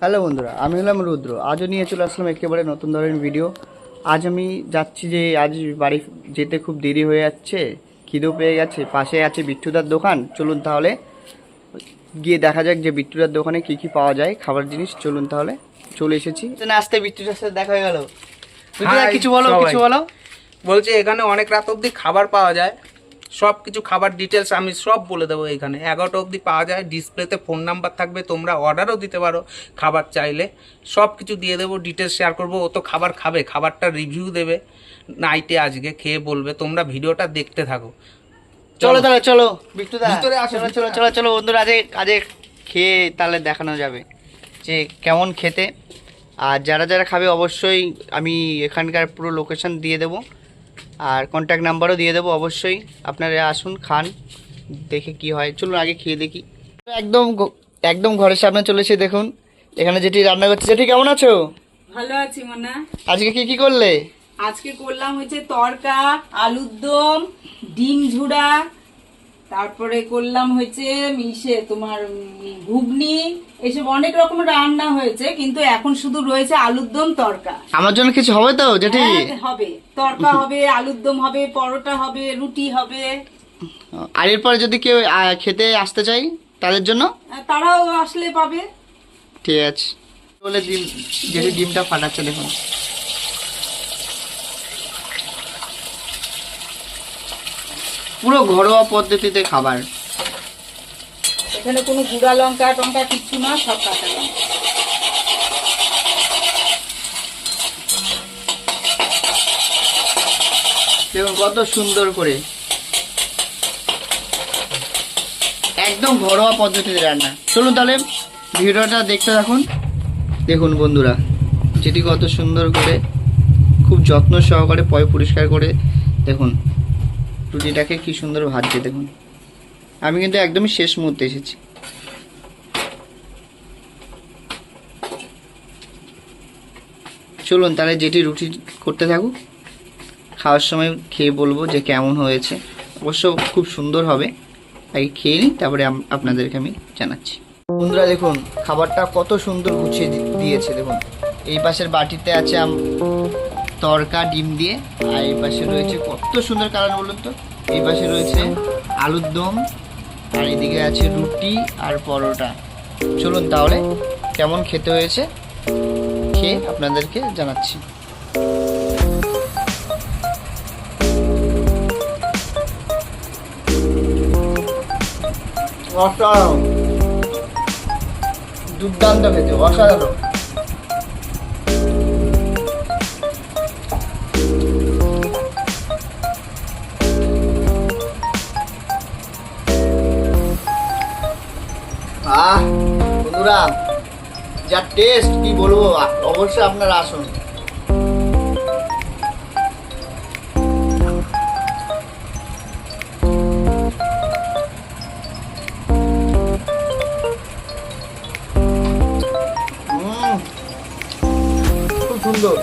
Hello বন্ধুরা আমি হলাম রুদ্র। আজও নিয়ে চলে আসলাম একেবারে নতুন ধরনের ভিডিও আজ আমি যাচ্ছি যে আজ বাড়ি যেতে খুব দেরি হয়ে যাচ্ছে খিদেও পেয়ে গেছে পাশে আছে বিট্টুদার দোকান। চলুন তাহলে গিয়ে দেখা যাক যে বিট্টুদার দোকানে কি কি পাওয়া যায় খাবার জিনিস। চলুন তাহলে চলে এসেছি। আসতে বিট্টুদার সাথে দেখা হয়ে গেল। কিছু বলো কিছু বলো। বলছে এখানে অনেক রাত অবধি খাবার পাওয়া যায়। সব কিছু খাবার ডিটেলস আমি সব বলে দেবো এখানে। এগারোটা অবধি পাওয়া যায় ডিসপ্লেতে ফোন নাম্বার থাকবে তোমরা অর্ডারও দিতে পারো খাবার চাইলে। সব কিছু দিয়ে দেবো ডিটেলস শেয়ার করব ও তো খাবার খাবে খাবারটা রিভিউ দেবে। নাইটে আজকে খেয়ে বলবে তোমরা ভিডিওটা দেখতে থাকো। চলো তাহলে চলো। বিট্টুদা ভিতরে আসো, চলো চলো চলো চলো বন্ধুরা আজকে আজকে খেয়ে তাহলে দেখানো যাবে যে কেমন খেতে। আর যারা যারা খাবে অবশ্যই আমি এখানকার পুরো লোকেশন দিয়ে দেবো। আর কন্ট্যাক্ট নাম্বারও দিয়ে দেবো অবশ্যই। আপনারা আসুন খান দেখে কি হয়। চলুন আগে খেয়ে দেখি। একদম একদম ঘরের সামনে চলেছে দেখুন। এখানে যেটি রান্না করছে যেটি কেমন আছো? ভালো আছি মনা। আজকে কি কি করলে? আজকে করলাম হচ্ছে তরকা আলুর দম ডিম ঝুড়া তারপরে করলাম হয়েছে মিশে তোমার ঘুগনি এসব অনেক রকম রান্না হয়েছে কিন্তু এখন শুধু রয়েছে আলুর দম তরকা। আমার জন্য কিছু হবে তো যেটি হ্যাঁ, হবে। তরকা হবে আলুর দম হবে পরোটা হবে রুটি হবে। আর এরপরে যদি কেউ খেতে আসতে চাই তাদের জন্য? তারাও আসলে পাবে। ঠিক আছে। বলে ডিম যেটি ডিমটা ফাটাচ্ছে দেখুন। পুরো ঘরোয়া পদ্ধতিতে খাবার। এখানে কোনো গুঁড়া লঙ্কা টঙ্কা কিচ্ছু না সব কাঁচা লঙ্কা। দেখুন কত সুন্দর করে। একদম ঘরোয়া পদ্ধতিতে রান্না। চলুন তাহলে ভিডিওটা দেখতে থাকুন। দেখুন বন্ধুরা যেটি কত সুন্দর করে খুব যত্ন সহকারে পয় পরিষ্কার করে দেখুন। রুটিটাকে কি সুন্দর ভাজছে, দেখুন। আমি কিন্তু একদমই শেষ মুহূর্তে এসেছি। চলুন তাহলে যেটি রুটি করতে থাকুক, খাওয়ার সময় খেয়ে বলব যে কেমন হয়েছে। অবশ্য খুব সুন্দর হবে। আগে খেয়ে নিই, তারপরে আপনাদেরকে আমি জানাচ্ছি। বন্ধুরা, দেখুন, খাবারটা কত সুন্দর গুছিয়ে দিয়েছে, দেখুন। এই পাশের বাটিতে আছে আম- তরকা ডিম দিয়ে। আর এই পাশে রয়েছে কত সুন্দর কালার বলুন তো। এই পাশে রয়েছে আলুর দম আর এদিকে আছে রুটি আর পরোটা। চলুন তাহলে কেমন খেতে হয়েছে খেয়ে আপনাদেরকে জানাচ্ছি। অসাধারণ। দুর্দান্ত খেতে অসাধারণ। আহ বন্ধুরা যা টেস্ট কি বলব? অবশ্যই আপনারা আসুন। সুন্দর।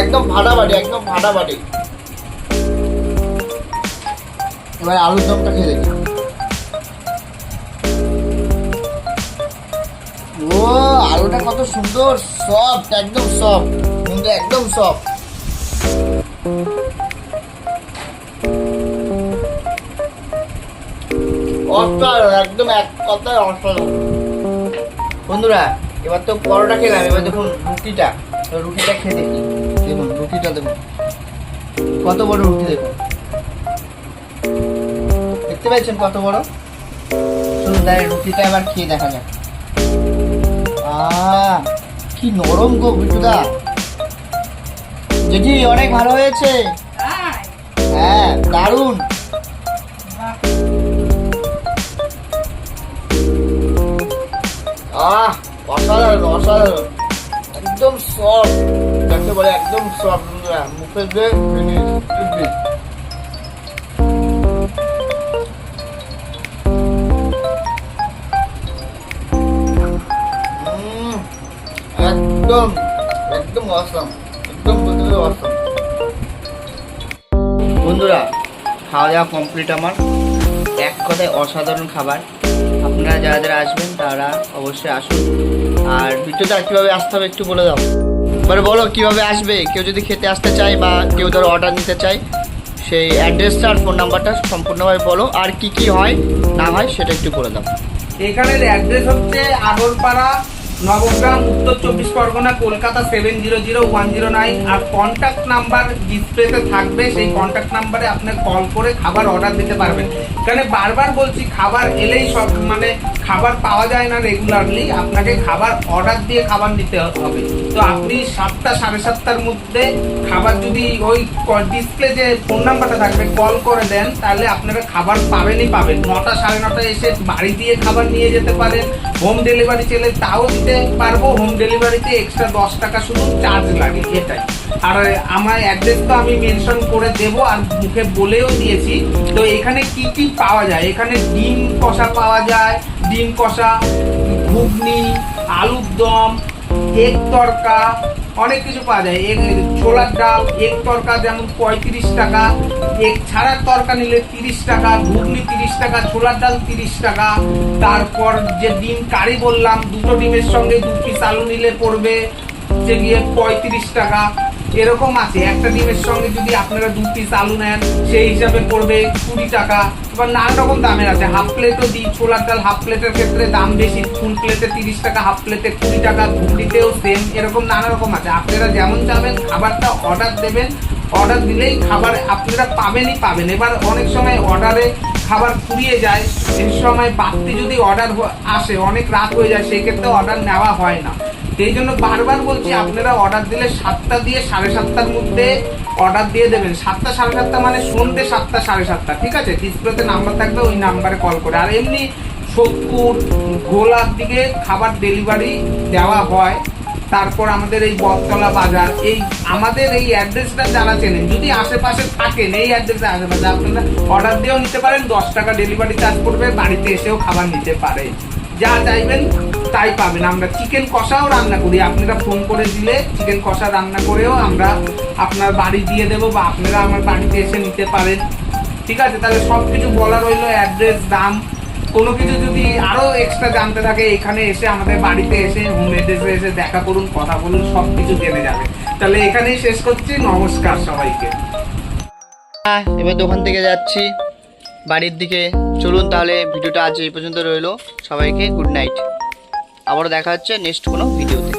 একদম ফাটাফাটি একদম ফাটাফাটি এবার আলুর দমটা খেয়ে দেখি। ও, আলুটা কত সুন্দর সফট একদম সফট কিন্তু একদম সফট অসাধারণ, একদম এক কথায় অসাধারণ। বন্ধুরা, এবার তো পরোটা খেলাম, এবার দেখুন রুটিটা রুটিটা খেয়ে দেখি। দেখুন, রুটিটা দেখুন। কত বড় রুটি দেখুন। দেখতে পাচ্ছেন কত বড়? তাহলে রুটিটা এবার খেয়ে দেখা যাক। কি নরম গো বিটুদা যেটি অনেক ভালো হয়েছে? হ্যাঁ দারুণ। আহ, অসাধারণ অসাধারণ। একদম সফট যাকে বলে একদম সফট মুখে দিয়ে বন্ধুরা, খাওয়া দাওয়া কমপ্লিট আমার। এক কথায় অসাধারণ খাবার। আপনারা যারা যারা আসবেন, তারা অবশ্যই আসুন। আর ভিডিওটা কীভাবে আসতে হবে একটু বলে দাও। এবারে বলো, কীভাবে আসবে? কেউ যদি খেতে আসতে চায় বা কেউ ধরো অর্ডার নিতে চায়, সেই অ্যাড্রেসটা আর ফোন নাম্বারটা সম্পূর্ণভাবে বলো। আর কি কি হয়, না হয়, সেটা একটু বলে দাও। এখানের অ্যাড্রেস হচ্ছে আগরপাড়া নবগ্রাম, উত্তর চব্বিশ Pargana, Kolkata seven zero zero one zero nine আর কন্ট্যাক্ট নাম্বার ডিসপ্লেতে থাকবে। সেই কন্ট্যাক্ট নাম্বারে আপনি কল করে খাবার অর্ডার দিতে পারবেন। এখানে বারবার বলছি, খাবার এলেই সব মানে খাবার পাওয়া যায় না রেগুলারলি আপনাকে খাবার অর্ডার দিয়ে খাবার নিতে হবে। তো আপনি সাতটা, সাড়ে সাতটার মধ্যে খাবার যদি ওই ডিসপ্লে যে ফোন নাম্বারটা থাকবে কল করে দেন, তাহলে আপনারা খাবার পাবেনই পাবেন। নটা, সাড়ে নটায় এসে বাড়ি দিয়ে খাবার নিয়ে যেতে পারেন হোম ডেলিভারি চলে, তাও দিতে পারব হোম ডেলিভারিতে এক্সট্রা দশ টাকা শুধু চার্জ লাগে, এটাই। আর আমার অ্যাড্রেস তো আমি মেনশন করে দেব আর মুখে বলেও দিয়েছি। তো এখানে কি কি পাওয়া যায়? এখানে ডিম কষা পাওয়া যায়, ডিম কষা, ঘুগনি, আলুর দম এগ তরকা অনেক কিছু পাওয়া যায়। এগ ছোলার ডাল এগ তরকা যেমন পঁয়ত্রিশ টাকা এগ ছাড়ার তরকা নিলে তিরিশ টাকা, ঘুগনি তিরিশ টাকা, ছোলার ডাল তিরিশ টাকা। তারপর যে ডিম কারি বললাম, দুটো ডিমের সঙ্গে দু পিস আলু নিলে পড়বে যে গিয়ে পঁয়ত্রিশ টাকা। এরকম আছে। একটা ডিমের সঙ্গে যদি আপনারা দু পিস আলু নেন, সেই হিসাবে পড়বে কুড়ি টাকা। এবার নানা রকম দামের আছে। হাফ প্লেটও দিই, ছোলার ডাল হাফ প্লেটের ক্ষেত্রে দাম বেশি। ফুল প্লেটে তিরিশ টাকা, হাফ প্লেটে কুড়ি টাকা ঘুগনিতেও সেম এরকম নানা রকম আছে। আপনারা যেমন চাবেন, খাবারটা অর্ডার দেবেন। অর্ডার দিলেই খাবার আপনারা পাবেনই পাবেন। এবার অনেক সময় অর্ডারে খাবার ফুরিয়ে যায় সেই সময় বাড়তি যদি অর্ডার আসে, অনেক রাত হয়ে যায় সেক্ষেত্রে অর্ডার নেওয়া হয় না। সেই জন্য বারবার বলছি, আপনারা অর্ডার দিলে সাতটা দিয়ে সাড়ে সাতটার মধ্যে অর্ডার দিয়ে দেবেন। সাতটা সাড়ে সাতটা মানে সন্ধ্যে সাতটা, সাড়ে সাতটা, ঠিক আছে? ডিসপ্লেতে নাম্বার থাকবে, ওই নাম্বারে কল করে। আর এমনি সোদপুর গোলার দিকে খাবার ডেলিভারি দেওয়া হয়। তারপর আমাদের এই বটতলা বাজার, এই আমাদের এই অ্যাড্রেসটা যারা চেনেন, যদি আশেপাশে থাকেন, এই অ্যাড্রেসে আশেপাশে আপনারা অর্ডার দিয়েও নিতে পারেন, দশ টাকা ডেলিভারি চার্জ করবে বাড়িতে এসেও খাবার নিতে পারে। যা চাইবেন তাই পাবেন। আমরা চিকেন কষাও রান্না করি। আপনারা ফোন করে দিলে চিকেন কষা রান্না করেও আমরা আপনার বাড়ি দিয়ে দেবো বা আপনারা আমার বাড়িতে এসে নিতে পারেন। ঠিক আছে? তাহলে সব কিছু বলা রইল অ্যাড্রেস দাম। কোনো কিছু যদি আরও এক্সট্রা জানতে থাকে, এখানে এসে আমাদের বাড়িতে এসে হোম এসে দেখা করুন, কথা বলুন সব কিছু জেনে যাবে। তাহলে এখানেই শেষ করছি, নমস্কার সবাইকে। এবার দোকান থেকে যাচ্ছি, বাড়ির দিকে। চলুন তাহলে ভিডিওটা আজ এই পর্যন্ত রইল। সবাইকে গুড নাইট আবারও দেখা হচ্ছে নেক্সট কোনো ভিডিওতে